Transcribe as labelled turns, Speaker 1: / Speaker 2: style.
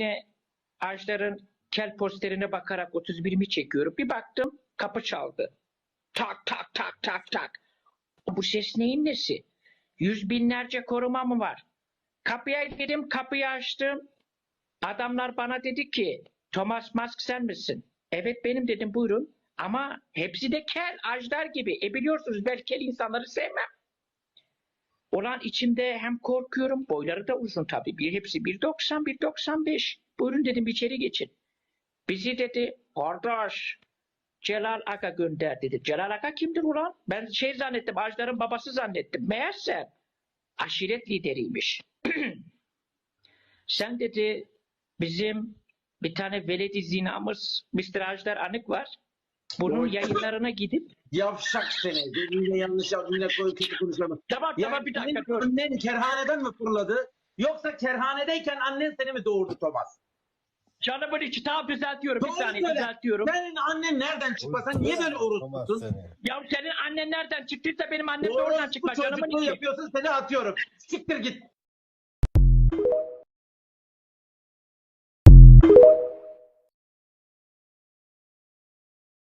Speaker 1: yine Ajdar'ın kel posterine bakarak 31'imi çekiyorum. Bir baktım kapı çaldı. Tak tak tak tak tak. Bu ses neyin nesi? Yüz binlerce koruma mı var? Kapıya dedim kapıyı açtım. Adamlar bana dedi ki Thomas Musk sen misin? Evet benim dedim buyurun. Ama hepsi de kel, ajdar gibi. E biliyorsunuz ben kel insanları sevmem. Olan içimde hem korkuyorum, boyları da uzun tabii. Bir hepsi 1.90, 1.95. Buyurun dedim içeri geçin. Bizi dedi kardeş Celal Aga gönder dedi. Celal Aga kimdir ulan? Ben şey zannettim, Ajdar'ın babası zannettim. Meğerse aşiret lideriymiş. Sen dedi bizim bir tane veledi zinamız Mr. Ajdar Anık var. Bunun
Speaker 2: Doğru.
Speaker 1: yayınlarına gidip
Speaker 2: Yavşak seni. Dediğinde yanlış yine koy kötü konuşma.
Speaker 1: tamam
Speaker 2: Ya
Speaker 1: tamam bir dakika
Speaker 2: senin
Speaker 1: dur.
Speaker 2: annen kerhaneden mi fırladı? Yoksa kerhanedeyken annen seni mi doğurdu Thomas?
Speaker 1: Canımın içi tamam düzeltiyorum bir
Speaker 2: Doğru
Speaker 1: saniye
Speaker 2: söyle.
Speaker 1: düzeltiyorum.
Speaker 2: Senin annen nereden çıkma? Sen niye böyle orospusun?
Speaker 3: seni.
Speaker 1: Ya senin annen nereden çıktıysa benim annem de
Speaker 2: Orospu
Speaker 1: oradan çıkma canımın
Speaker 2: çocukluğu
Speaker 1: içi.
Speaker 2: yapıyorsun seni atıyorum. Siktir git.